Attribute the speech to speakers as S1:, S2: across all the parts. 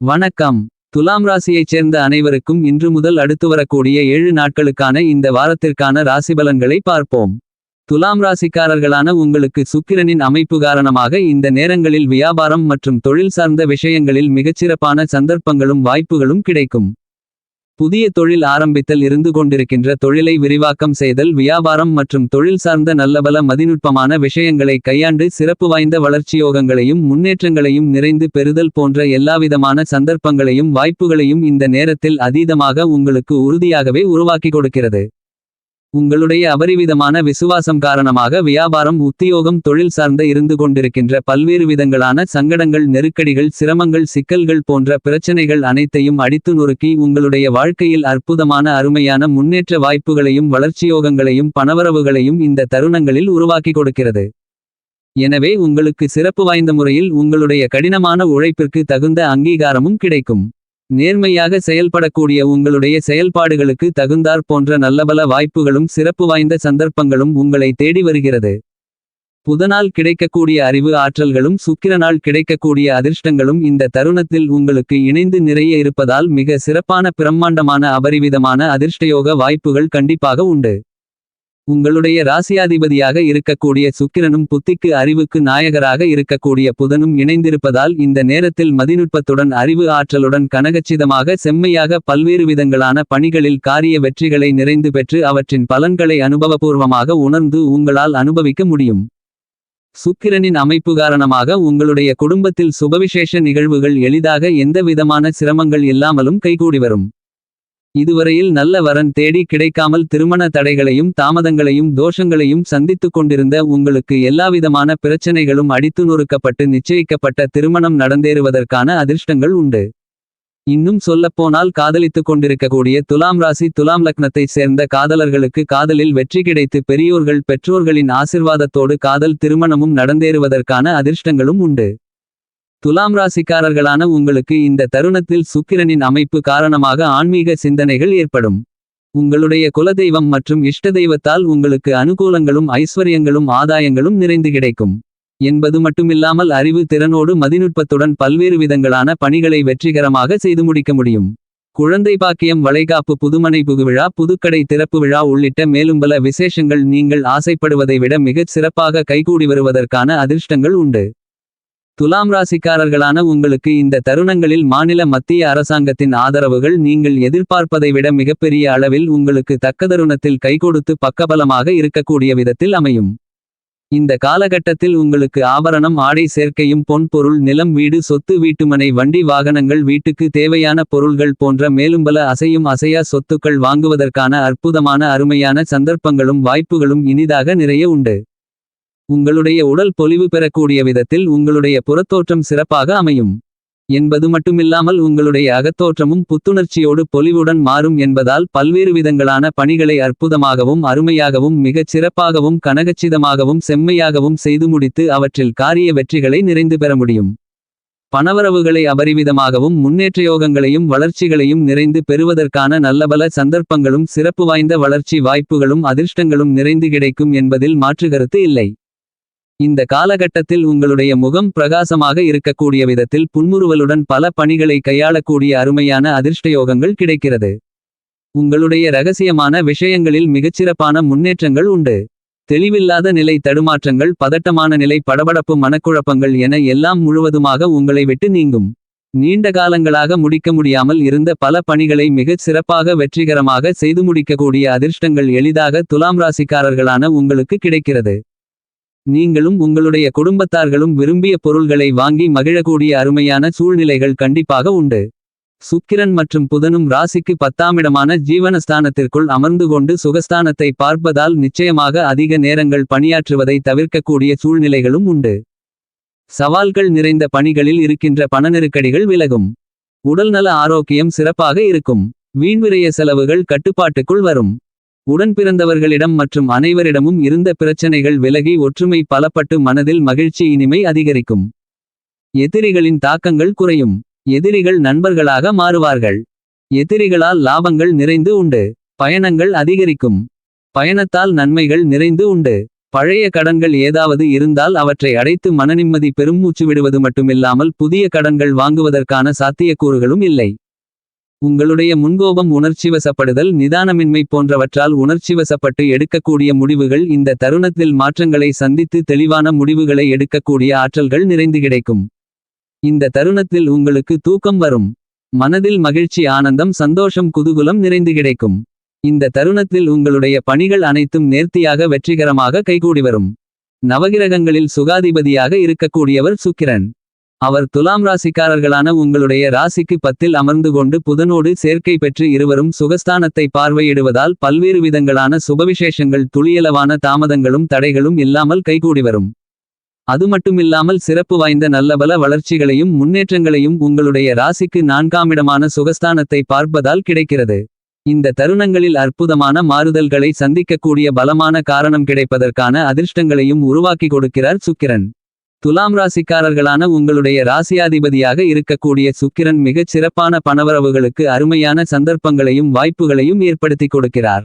S1: வணக்கம். துலாம் ராசியைச் சேர்ந்த அனைவருக்கும் இன்று முதல் அடுத்து வரக்கூடிய ஏழு நாட்களுக்கான இந்த வாரத்திற்கான ராசிபலன்களை பார்ப்போம். துலாம் ராசிக்காரர்களான உங்களுக்கு சுக்கிரனின் அமைப்பு காரணமாக இந்த நேரங்களில் வியாபாரம் மற்றும் தொழில் சார்ந்த விஷயங்களில் மிகச்சிறப்பான சந்தர்ப்பங்களும் வாய்ப்புகளும் கிடைக்கும். புதிய தொழில் ஆரம்பித்தல் இருந்து கொண்டிருக்கின்ற தொழிலை விரிவாக்கம் செய்தல் வியாபாரம் மற்றும் தொழில் சார்ந்த நல்லபல மதிநுட்பமான விஷயங்களை கையாண்டு சிறப்பு வாய்ந்த வளர்ச்சியோகங்களையும் முன்னேற்றங்களையும் நிறைந்து பெறுதல் போன்ற எல்லாவிதமான சந்தர்ப்பங்களையும் வாய்ப்புகளையும் இந்த நேரத்தில் அதீதமாக உங்களுக்கு உறுதியாகவே உருவாக்கி கொடுக்கிறது. உங்களுடைய அபரிவிதமான விசுவாசம் காரணமாக வியாபாரம் உத்தியோகம் தொழில் சார்ந்த இருந்து கொண்டிருக்கின்ற பல்வேறு விதங்களான சங்கடங்கள் நெருக்கடிகள் சிரமங்கள் சிக்கல்கள் போன்ற பிரச்சனைகள் அனைத்தையும் அடித்து நொறுக்கி உங்களுடைய வாழ்க்கையில் அற்புதமான அருமையான முன்னேற்ற வாய்ப்புகளையும் வளர்ச்சியோகங்களையும் பணவரவுகளையும் இந்த தருணங்களில் உருவாக்கி கொடுக்கிறது. எனவே உங்களுக்கு சிறப்பு வாய்ந்த முறையில் உங்களுடைய கடினமான உழைப்பிற்கு தகுந்த அங்கீகாரமும் கிடைக்கும். நேர்மையாக செயல்படக்கூடிய உங்களுடைய செயல்பாடுகளுக்கு தகுந்தாற் போன்ற நல்லபல வாய்ப்புகளும் சிறப்பு வாய்ந்த சந்தர்ப்பங்களும் உங்களை தேடி வருகிறது. புதனால் கிடைக்கக்கூடிய அறிவு ஆற்றல்களும் சுக்கிரனால் கிடைக்கக்கூடிய அதிர்ஷ்டங்களும் இந்த தருணத்தில் உங்களுக்கு இணைந்து நிறைய இருப்பதால் மிக சிறப்பான பிரம்மாண்டமான அபரிவிதமான அதிர்ஷ்டயோக வாய்ப்புகள் கண்டிப்பாக உண்டு. உங்களுடைய ராசியாதிபதியாக இருக்கக்கூடிய சுக்கிரனும் புத்திக்கு அறிவுக்கு நாயகராக இருக்கக்கூடிய புதனும் இணைந்திருப்பதால் இந்த நேரத்தில் மதிநுட்பத்துடன் அறிவு ஆற்றலுடன் கனகச்சிதமாக செம்மையாக பல்வேறு விதங்களான பணிகளில் காரிய வெற்றிகளை நிறைந்து பெற்று அவற்றின் பலன்களை அனுபவபூர்வமாக உணர்ந்து உங்களால் அனுபவிக்க முடியும். சுக்கிரனின் அமைப்பு காரணமாக உங்களுடைய குடும்பத்தில் சுபவிசேஷ நிகழ்வுகள் எளிதாக எந்தவிதமான சிரமங்கள் இல்லாமலும் கைகூடி வரும். இதுவரையில் நல்ல வரன் தேடி கிடைக்காமல் திருமண தடைகளையும் தாமதங்களையும் தோஷங்களையும் சந்தித்துக் கொண்டிருந்த உங்களுக்கு எல்லாவிதமான பிரச்சனைகளும் அடித்து நொறுக்கப்பட்டு நிச்சயிக்கப்பட்ட திருமணம் நடந்தேறுவதற்கான அதிர்ஷ்டங்கள் உண்டு. இன்னும் சொல்லப்போனால் காதலித்துக் கொண்டிருக்கக்கூடிய துலாம் ராசி துலாம் லக்னத்தைச் சேர்ந்த காதலர்களுக்கு காதலில் வெற்றி கிடைத்து பெரியோர்கள் பெற்றோர்களின் ஆசிர்வாதத்தோடு காதல் திருமணமும் நடந்தேறுவதற்கான அதிர்ஷ்டங்களும் உண்டு. துலாம் ராசிக்காரர்களான உங்களுக்கு இந்த தருணத்தில் சுக்கிரனின் அமைப்பு காரணமாக ஆன்மீக சிந்தனைகள் ஏற்படும். உங்களுடைய குலதெய்வம் மற்றும் இஷ்ட தெய்வத்தால் உங்களுக்கு அனுகூலங்களும் ஐஸ்வர்யங்களும் ஆதாயங்களும் நிறைந்து கிடைக்கும். என்பது மட்டுமில்லாமல் அறிவு திறனோடு மதிநுட்பத்துடன் பல்வேறு விதங்களான பணிகளை வெற்றிகரமாக செய்து முடிக்க முடியும். குழந்தை பாக்கியம் வளைகாப்பு புதுமனை புகுவிழா புதுக்கடை திறப்பு விழா உள்ளிட்ட மேலும் பல விசேஷங்கள் நீங்கள் ஆசைப்படுவதை விட மிகச் சிறப்பாக கைகூடி வருவதற்கான அதிர்ஷ்டங்கள் உண்டு. துலாம் ராசிக்காரர்களான உங்களுக்கு இந்த தருணங்களில் மாநில மத்திய அரசாங்கத்தின் ஆதரவுகள் நீங்கள் எதிர்பார்ப்பதை விட மிகப்பெரிய அளவில் உங்களுக்கு தக்க தருணத்தில் கைகொடுத்து பக்கபலமாக இருக்கக்கூடிய விதத்தில் அமையும். இந்த காலகட்டத்தில் உங்களுக்கு ஆபரணம் ஆடை சேர்க்கையும் பொன் பொருள் நிலம் வீடு சொத்து வீட்டுமனை வண்டி வாகனங்கள் வீட்டுக்கு தேவையான பொருள்கள் போன்ற மேலும் பல அசையும் அசையா சொத்துக்கள் வாங்குவதற்கான அற்புதமான அருமையான சந்தர்ப்பங்களும் வாய்ப்புகளும் இனிதாக நிறைய உண்டு. உங்களுடைய உடல் பொலிவு பெறக்கூடிய விதத்தில் உங்களுடைய புறத்தோற்றம் சிறப்பாக அமையும். என்பது மட்டுமில்லாமல் உங்களுடைய அகத்தோற்றமும் புத்துணர்ச்சியோடு பொலிவுடன் மாறும் என்பதால் பல்வேறு விதங்களான பணிகளை அற்புதமாகவும் அருமையாகவும் மிகச் சிறப்பாகவும் கனகச்சிதமாகவும் செம்மையாகவும் செய்து முடித்து அவற்றில் காரிய வெற்றிகளை நிறைந்து பெற முடியும். பணவரவுகளை அபரிவிதமாகவும் முன்னேற்றயோகங்களையும் வளர்ச்சிகளையும் நிறைந்து பெறுவதற்கான நல்லபல சந்தர்ப்பங்களும் சிறப்பு வாய்ந்த வளர்ச்சி வாய்ப்புகளும் அதிர்ஷ்டங்களும் நிறைந்து கிடைக்கும் என்பதில் மாற்றுகருத்து இல்லை. இந்த காலகட்டத்தில் உங்களுடைய முகம் பிரகாசமாக இருக்கக்கூடிய விதத்தில் புன்முறுவலுடன் பல பணிகளை கையாளக்கூடிய அருமையான அதிர்ஷ்டயோகங்கள் கிடைக்கிறது. உங்களுடைய ரகசியமான விஷயங்களில் மிகச்சிறப்பான முன்னேற்றங்கள் உண்டு. தெளிவில்லாத நிலை தடுமாற்றங்கள் பதட்டமான நிலை படபடப்பு மனக்குழப்பங்கள் என எல்லாம் முழுவதுமாக உங்களை விட்டு நீங்கும். நீண்ட காலங்களாக முடிக்க முடியாமல் இருந்த பல பணிகளை மிகச் சிறப்பாக வெற்றிகரமாக செய்து முடிக்கக்கூடிய அதிர்ஷ்டங்கள் எளிதாக துலாம் ராசிக்காரர்களான உங்களுக்கு கிடைக்கிறது. நீங்களும் உங்களுடைய குடும்பத்தார்களும் விரும்பிய பொருள்களை வாங்கி மகிழக்கூடிய அருமையான சூழ்நிலைகள் கண்டிப்பாக உண்டு. சுக்கிரன் மற்றும் புதனும் ராசிக்கு பத்தாமிடமான ஜீவனஸ்தானத்திற்குள் அமர்ந்து கொண்டு சுகஸ்தானத்தை பார்ப்பதால் நிச்சயமாக அதிக நேரங்கள் பணியாற்றுவதை தவிர்க்கக்கூடிய சூழ்நிலைகளும் உண்டு. சவால்கள் நிறைந்த பணிகளில் இருக்கின்ற பண நெருக்கடிகள் விலகும். உடல்நல ஆரோக்கியம் சிறப்பாக இருக்கும். வீண்விரைய செலவுகள் கட்டுப்பாட்டுக்குள் வரும். உடன் பிறந்தவர்களிடம் மற்றும் அனைவரிடமும் இருந்த பிரச்சனைகள் விலகி ஒற்றுமை பலப்பட்டு மனதில் மகிழ்ச்சி இனிமை அதிகரிக்கும். எதிரிகளின் தாக்கங்கள் குறையும். எதிரிகள் நண்பர்களாக மாறுவார்கள். எதிரிகளால் லாபங்கள் நிறைந்து உண்டு. பயணங்கள் அதிகரிக்கும். பயணத்தால் நன்மைகள் நிறைந்து உண்டு. பழைய கடன்கள் ஏதாவது இருந்தால் அவற்றை அடைத்து மனநிம்மதி பெருமூச்சு விடுவது மட்டுமில்லாமல் புதிய கடன்கள் வாங்குவதற்கான சாத்தியக்கூறுகளும் இல்லை. உங்களுடைய முன்கோபம் உணர்ச்சிவசப்படுதல் நிதானமின்மை போன்றவற்றால் உணர்ச்சிவசப்பட்டு எடுக்கக்கூடிய முடிவுகள் இந்த தருணத்தில் மாற்றங்களை சந்தித்து தெளிவான முடிவுகளை எடுக்கக்கூடிய ஆற்றல்கள் நிறைந்து கிடைக்கும். இந்த தருணத்தில் உங்களுக்கு தூக்கம் வரும். மனதில் மகிழ்ச்சி ஆனந்தம் சந்தோஷம் குதூகுலம் நிறைந்து கிடைக்கும். இந்த தருணத்தில் உங்களுடைய பணிகள் அனைத்தும் நேர்த்தியாக வெற்றிகரமாக கைகூடி வரும். நவகிரகங்களில் சுகாதிபதியாக இருக்கக்கூடியவர் சுக்கிரன். அவர் துலாம் ராசிக்காரர்களான உங்களுடைய ராசிக்கு பத்தில் அமர்ந்து கொண்டு புதனோடு சேர்க்கை பெற்று இருவரும் சுகஸ்தானத்தை பார்வையிடுவதால் பல்வேறு விதங்களான சுபவிசேஷங்கள் துளியளவான தாமதங்களும் தடைகளும் இல்லாமல் கைகூடி வரும். அது மட்டுமில்லாமல் சிறப்பு வாய்ந்த நல்லபல வளர்ச்சிகளையும் முன்னேற்றங்களையும் உங்களுடைய ராசிக்கு நான்காமிடமான சுகஸ்தானத்தை பார்ப்பதால் கிடைக்கிறது. இந்த தருணங்களில் அற்புதமான மாறுதல்களை சந்திக்கக்கூடிய பலமான காரணம் கிடைப்பதற்கான அதிர்ஷ்டங்களையும் உருவாக்கி கொடுக்கிறார் சுக்கிரன். துலாம் ராசிக்காரர்களான உங்களுடைய ராசியாதிபதியாக இருக்கக்கூடிய சுக்கிரன் மிகச் சிறப்பான பணவரவுகளுக்கு அருமையான சந்தர்ப்பங்களையும் வாய்ப்புகளையும் ஏற்படுத்தி கொடுக்கிறார்.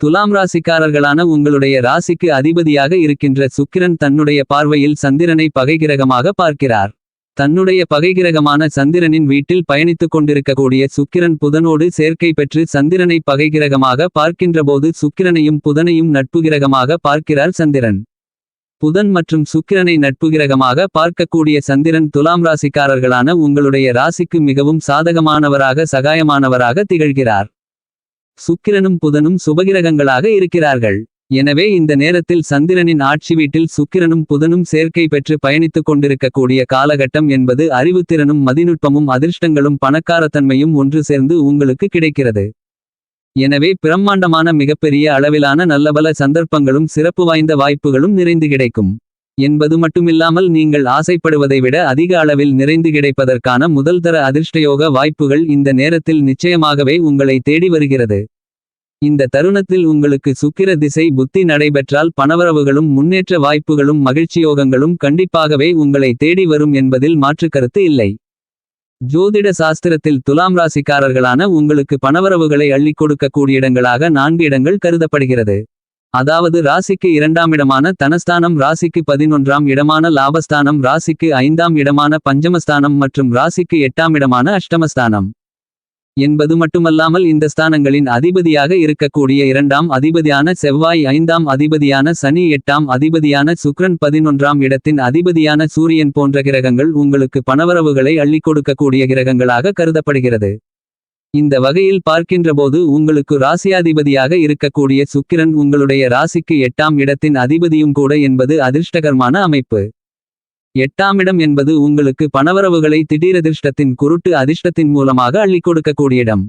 S1: துலாம் ராசிக்காரர்களான உங்களுடைய ராசிக்கு அதிபதியாக இருக்கின்ற சுக்கிரன் தன்னுடைய பார்வையில் சந்திரனை பகைகிரகமாக பார்க்கிறார். தன்னுடைய பகைகிரகமான சந்திரனின் வீட்டில் பயணித்துக் கொண்டிருக்கக்கூடிய சுக்கிரன் புதனோடு சேர்க்கை பெற்று சந்திரனை பகைகிரகமாக பார்க்கின்றபோது சுக்கிரனையும் புதனையும் நட்புகிரகமாக பார்க்கிறார் சந்திரன். புதன் மற்றும் சுக்கிரனை நட்புகிரகமாக பார்க்கக்கூடிய சந்திரன் துலாம் ராசிக்காரர்களான உங்களுடைய ராசிக்கு மிகவும் சாதகமானவராக சகாயமானவராக திகழ்கிறார். சுக்கிரனும் புதனும் சுபகிரகங்களாக இருக்கிறார்கள். எனவே இந்த நேரத்தில் சந்திரனின் ஆட்சி வீட்டில் சுக்கிரனும் புதனும் சேர்க்கை பெற்று பயணித்துக் கொண்டிருக்கக்கூடிய காலகட்டம் என்பது அறிவுத்திறனும் மதிநுட்பமும் அதிர்ஷ்டங்களும் பணக்காரத்தன்மையும் ஒன்று சேர்ந்து உங்களுக்கு கிடைக்கிறது. எனவே பிரம்மாண்டமான மிகப்பெரிய அளவிலான நல்லபல சந்தர்ப்பங்களும் சிறப்பு வாய்ந்த வாய்ப்புகளும் நிறைந்து கிடைக்கும். என்பது மட்டுமில்லாமல் நீங்கள் ஆசைப்படுவதை விட அதிக அளவில் நிறைந்து கிடைப்பதற்கான முதல்தர அதிர்ஷ்டயோக வாய்ப்புகள் இந்த நேரத்தில் நிச்சயமாகவே உங்களை தேடி வருகிறது. இந்த தருணத்தில் உங்களுக்கு சுக்கிர திசை புத்தி நடைபெற்றால் பணவரவுகளும் முன்னேற்ற வாய்ப்புகளும் மகிழ்ச்சியோகங்களும் கண்டிப்பாகவே உங்களை தேடி வரும் என்பதில் மாற்றுக்கருத்து இல்லை. ஜோதிட சாஸ்திரத்தில் துலாம் ராசிக்காரர்களான உங்களுக்கு பணவரவுகளை அள்ளிக் கொடுக்கக்கூடிய இடங்களாக நான்கு இடங்கள் கருதப்படுகிறது. அதாவது ராசிக்கு இரண்டாம் இடமான தனஸ்தானம் ராசிக்கு பதினொன்றாம் இடமான லாபஸ்தானம் ராசிக்கு ஐந்தாம் இடமான பஞ்சமஸ்தானம் மற்றும் ராசிக்கு எட்டாம் இடமான அஷ்டமஸ்தானம். என்பது மட்டுமல்லாமல் இந்த ஸ்தானங்களின் அதிபதியாக இருக்கக்கூடிய இரண்டாம் அதிபதியான செவ்வாய் ஐந்தாம் அதிபதியான சனி எட்டாம் அதிபதியான சுக்ரன் பதினொன்றாம் இடத்தின் அதிபதியான சூரியன் போன்ற கிரகங்கள் உங்களுக்கு பணவரவுகளை அள்ளிக் கொடுக்கக்கூடிய கிரகங்களாக கருதப்படுகிறது. இந்த வகையில் பார்க்கின்றபோது உங்களுக்கு ராசியாதிபதியாக இருக்கக்கூடிய சுக்கிரன் உங்களுடைய ராசிக்கு எட்டாம் இடத்தின் அதிபதியும் கூட என்பது அதிர்ஷ்டகரமான அமைப்பு. எட்டாமிடம் என்பது உங்களுக்கு பணவரவுகளை திடீரதிர்ஷ்டத்தின் குருட்டு அதிர்ஷ்டத்தின் மூலமாக அள்ளிக் கொடுக்கக்கூடிய இடம்.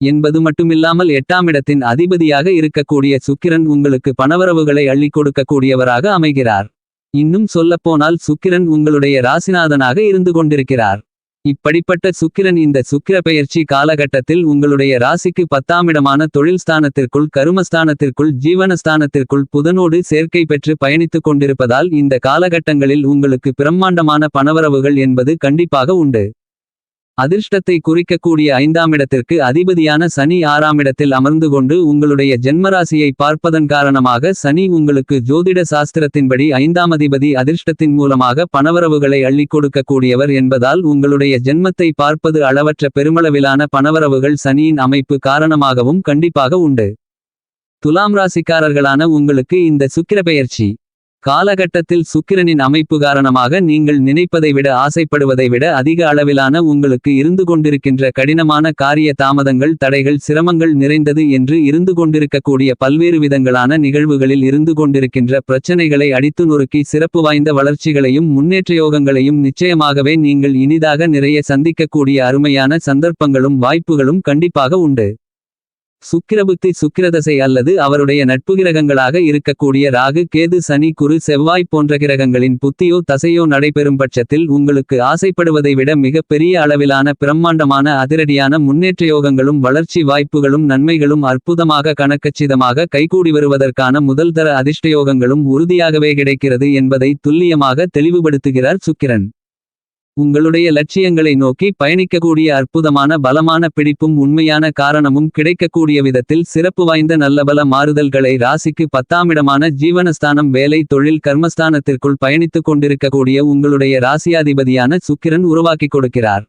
S1: என்பது மட்டுமில்லாமல் எட்டாமிடத்தின் அதிபதியாக இருக்கக்கூடிய சுக்கிரன் உங்களுக்கு பணவரவுகளை அள்ளிக் கொடுக்கக்கூடியவராக அமைகிறார். இன்னும் சொல்லப்போனால் சுக்கிரன் உங்களுடைய ராசிநாதனாக இருந்து கொண்டிருக்கிறார். இப்படிப்பட்ட சுக்கிரன் இந்த சுக்கிர பெயர்ச்சி காலகட்டத்தில் உங்களுடைய ராசிக்கு பத்தாமிடமான தொழில் ஸ்தானத்திற்குள் கருமஸ்தானத்திற்குள் ஜீவனஸ்தானத்திற்குள் புதனோடு சேர்க்கை பெற்று பயணித்துக் கொண்டிருப்பதால் இந்த காலகட்டங்களில் உங்களுக்கு பிரம்மாண்டமான பணவரவுகள் என்பது கண்டிப்பாக உண்டு. அதிர்ஷ்டத்தை குறிக்கக்கூடிய ஐந்தாமிடத்திற்கு அதிபதியான சனி ஆறாமிடத்தில் அமர்ந்து கொண்டு உங்களுடைய ஜென்மராசியை பார்ப்பதன் காரணமாக சனி உங்களுக்கு ஜோதிட சாஸ்திரத்தின்படி ஐந்தாம் அதிபதி அதிர்ஷ்டத்தின் மூலமாக பணவரவுகளை அள்ளி கொடுக்கக்கூடியவர் என்பதால் உங்களுடைய ஜென்மத்தை பார்ப்பது அளவற்ற பெருமளவிலான பணவரவுகள் சனியின் அமைப்பு காரணமாகவும் கண்டிப்பாக உண்டு. துலாம் ராசிக்காரர்களான உங்களுக்கு இந்த சுக்கிர பெயர்ச்சி. காலகட்டத்தில் சுக்கிரனின் அமைப்பு காரணமாக நீங்கள் நினைப்பதை விட ஆசைப்படுவதை விட அதிக அளவிலான உங்களுக்கு இருந்து கொண்டிருக்கின்ற கடினமான காரிய தாமதங்கள் தடைகள் சிரமங்கள் நிறைந்தது என்று இருந்து கொண்டிருக்கக்கூடிய பல்வேறு விதங்களான நிகழ்வுகளில் இருந்து கொண்டிருக்கின்ற பிரச்சனைகளை அடித்து நொறுக்கி சிறப்பு வாய்ந்த வளர்ச்சிகளையும் முன்னேற்றயோகங்களையும் நிச்சயமாகவே நீங்கள் இனிதாக நிறைய சந்திக்கக்கூடிய அருமையான சந்தர்ப்பங்களும் வாய்ப்புகளும் கண்டிப்பாக உண்டு. சுக்கிரபுத்தி சுக்கிரதசை அல்லது அவருடைய நட்பு கிரகங்களாக இருக்கக்கூடிய ராகு கேது சனி குரு செவ்வாய் போன்ற கிரகங்களின் புத்தியோ தசையோ நடைபெறும் பட்சத்தில் உங்களுக்கு ஆசைப்படுவதை விட மிகப் பெரிய அளவிலான பிரம்மாண்டமான அதிரடியான முன்னேற்ற யோகங்களும் வளர்ச்சி வாய்ப்புகளும் நன்மைகளும் அற்புதமாக கணக்கச்சிதமாக கைகூடி வருவதற்கான முதல்தர அதிர்ஷ்டயோகங்களும் உறுதியாகவே கிடைக்கிறது என்பதை துல்லியமாக தெளிவுபடுத்துகிறார் சுக்கிரன். உங்களுடைய லட்சியங்களை நோக்கி பயணிக்கக்கூடிய அற்புதமான பலமான பிடிப்பும் உண்மையான காரணமும் கிடைக்கக்கூடிய விதத்தில் சிறப்பு வாய்ந்த நல்லபல மாறுதல்களை ராசிக்கு பத்தாமிடமான ஜீவனஸ்தானம் வேலை தொழில் கர்மஸ்தானத்திற்குள் பயணித்துக் கொண்டிருக்கக்கூடிய உங்களுடைய ராசியாதிபதியான சுக்கிரன் உருவாக்கிக் கொடுக்கிறார்.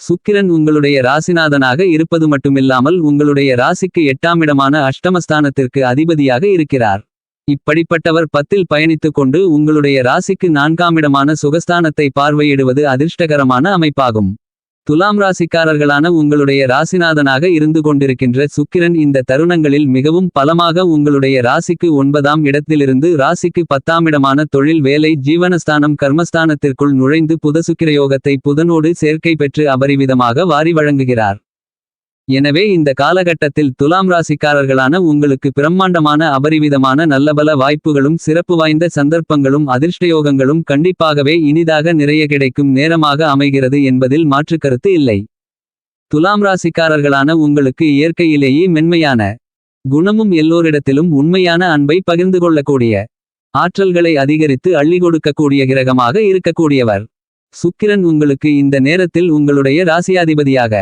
S1: சுக்கிரன் உங்களுடைய ராசிநாதனாக இருப்பது மட்டுமில்லாமல் உங்களுடைய ராசிக்கு எட்டாமிடமான அஷ்டமஸ்தானத்திற்கு அதிபதியாக இருக்கிறார். இப்படிப்பட்டவர் பத்தில் பயணித்துக் கொண்டு உங்களுடைய ராசிக்கு நான்காமிடமான சுகஸ்தானத்தை பார்வையிடுவது அதிர்ஷ்டகரமான அமைப்பாகும். துலாம் ராசிக்காரர்களான உங்களுடைய ராசிநாதனாக இருந்து கொண்டிருக்கின்ற சுக்கிரன் இந்த தருணங்களில் மிகவும் பலமாக உங்களுடைய ராசிக்கு ஒன்பதாம் இடத்திலிருந்து ராசிக்கு பத்தாமிடமான தொழில் வேலை ஜீவனஸ்தானம் கர்மஸ்தானத்திற்குள் நுழைந்து புதசுக்கிரயோகத்தை புதனோடு சேர்க்கை பெற்று அபரிவிதமாக வாரி வழங்குகிறார். எனவே இந்த காலகட்டத்தில் துலாம் ராசிக்காரர்களான உங்களுக்கு பிரம்மாண்டமான அபரிவிதமான நல்லபல வாய்ப்புகளும் சிறப்பு வாய்ந்த சந்தர்ப்பங்களும் அதிர்ஷ்டயோகங்களும் கண்டிப்பாகவே இனிதாக நிறைய கிடைக்கும் நேரமாக அமைகிறது என்பதில் மாற்றுக்கருத்து இல்லை. துலாம் ராசிக்காரர்களான உங்களுக்கு இயற்கையிலேயே மென்மையான குணமும் எல்லோரிடத்திலும் உண்மையான அன்பை பகிர்ந்து கொள்ளக்கூடிய ஆற்றல்களை அதிகரித்து அள்ளி கொடுக்கக்கூடிய கிரகமாக இருக்கக்கூடியவர். சுக்கிரன் உங்களுக்கு இந்த நேரத்தில் உங்களுடைய ராசியாதிபதியாக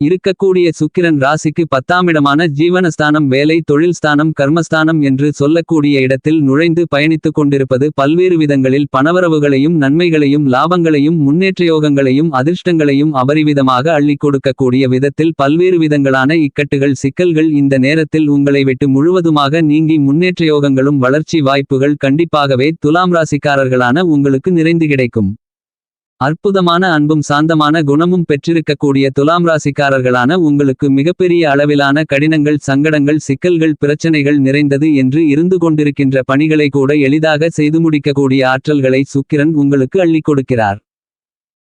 S1: இருக்கக்கூடிய சுக்கிரன் ராசிக்கு பத்தாமிடமான ஜீவனஸ்தானம் வேலை தொழில் ஸ்தானம் கர்மஸ்தானம் என்று சொல்லக்கூடிய இடத்தில் நுழைந்து பயணித்துக் கொண்டிருப்பது பல்வேறு விதங்களில் பணவரவுகளையும் நன்மைகளையும் லாபங்களையும் முன்னேற்றயோகங்களையும் அதிர்ஷ்டங்களையும் அபரிவிதமாக அள்ளிக் கொடுக்கக்கூடிய விதத்தில் பல்வேறு விதங்களான இக்கட்டுகள் சிக்கல்கள் இந்த நேரத்தில் உங்களை விட்டு முழுவதுமாக நீங்கி முன்னேற்றயோகங்களும் வளர்ச்சி வாய்ப்புகள் கண்டிப்பாகவே துலாம் ராசிக்காரர்களான உங்களுக்கு நிறைந்து கிடைக்கும். அற்புதமான அன்பும் சாந்தமான குணமும் பெற்றிருக்கக்கூடிய துலாம் ராசிக்காரர்களான உங்களுக்கு மிகப்பெரிய அளவிலான கடினங்கள் சங்கடங்கள் சிக்கல்கள் பிரச்சனைகள் நிறைந்தது என்று இருந்து கொண்டிருக்கின்ற பணிகளை கூட எளிதாக செய்து முடிக்கக்கூடிய ஆற்றல்களை சுக்கிரன் உங்களுக்கு அள்ளிக் கொடுக்கிறார்.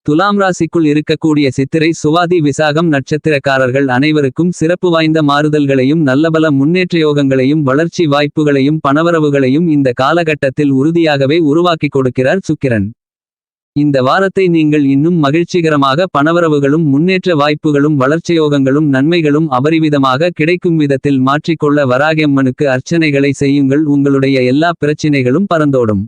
S1: துலாம் ராசிக்குள் இருக்கக்கூடிய சித்திரை சுவாதி விசாகம் நட்சத்திரக்காரர்கள் அனைவருக்கும் சிறப்பு வாய்ந்த மாறுதல்களையும் நல்லபல முன்னேற்றயோகங்களையும் வளர்ச்சி வாய்ப்புகளையும் பணவரவுகளையும் இந்த காலகட்டத்தில் உறுதியாகவே உருவாக்கிக் கொடுக்கிறார் சுக்கிரன். இந்த வாரத்தை நீங்கள் இன்னும் மகிழ்ச்சிகரமாக பணவரவுகளும் முன்னேற்ற வாய்ப்புகளும் வளர்ச்சியோகங்களும் நன்மைகளும் அபரிவிதமாக கிடைக்கும் விதத்தில் மாற்றிக்கொள்ள வராகியம்மனுக்கு அர்ச்சனைகளை செய்யுங்கள். உங்களுடைய எல்லா பிரச்சினைகளும் பறந்தோடும்